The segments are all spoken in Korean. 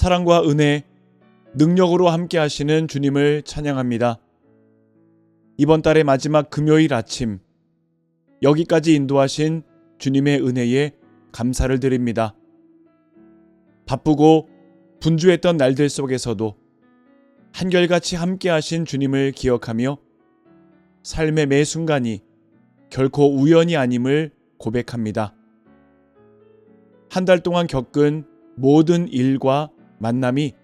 사랑과 은혜, 능력으로 함께 하시는 주님을 찬양합니다. 이번 달의 마지막 금요일 아침, 여기까지 인도하신 주님의 은혜에 감사를 드립니다. 바쁘고 분주했던 날들 속에서도 한결같이 함께 하신 주님을 기억하며 삶의 매 순간이 결코 우연이 아님을 고백합니다. 한 달 동안 겪은 모든 일과 만남이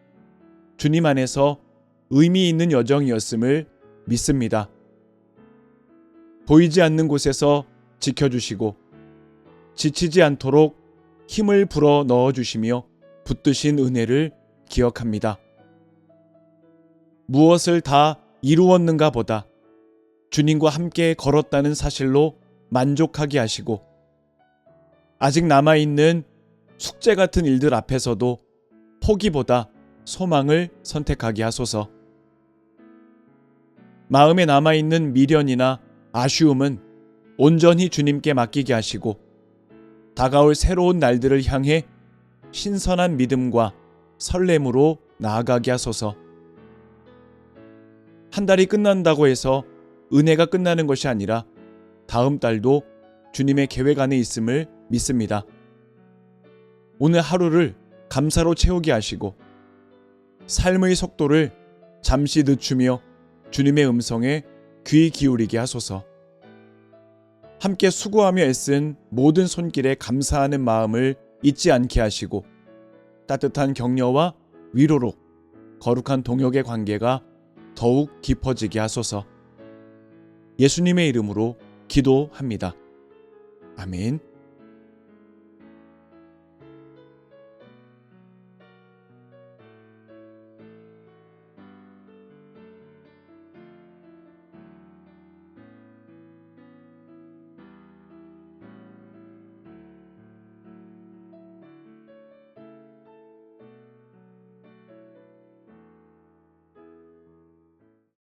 주님 안에서 의미 있는 여정이었음을 믿습니다. 보이지 않는 곳에서 지켜주시고 지치지 않도록 힘을 불어 넣어주시며 붙드신 은혜를 기억합니다. 무엇을 다 이루었는가 보다 주님과 함께 걸었다는 사실로 만족하게 하시고 아직 남아있는 숙제 같은 일들 앞에서도 포기보다 소망을 선택하게 하소서. 마음에 남아있는 미련이나 아쉬움은 온전히 주님께 맡기게 하시고 다가올 새로운 날들을 향해 신선한 믿음과 설렘으로 나아가게 하소서. 한 달이 끝난다고 해서 은혜가 끝나는 것이 아니라 다음 달도 주님의 계획 안에 있음을 믿습니다. 오늘 하루를 감사로 채우게 하시고 삶의 속도를 잠시 늦추며 주님의 음성에 귀 기울이게 하소서. 함께 수고하며 애쓴 모든 손길에 감사하는 마음을 잊지 않게 하시고 따뜻한 격려와 위로로 거룩한 동역의 관계가 더욱 깊어지게 하소서. 예수님의 이름으로 기도합니다. 아멘.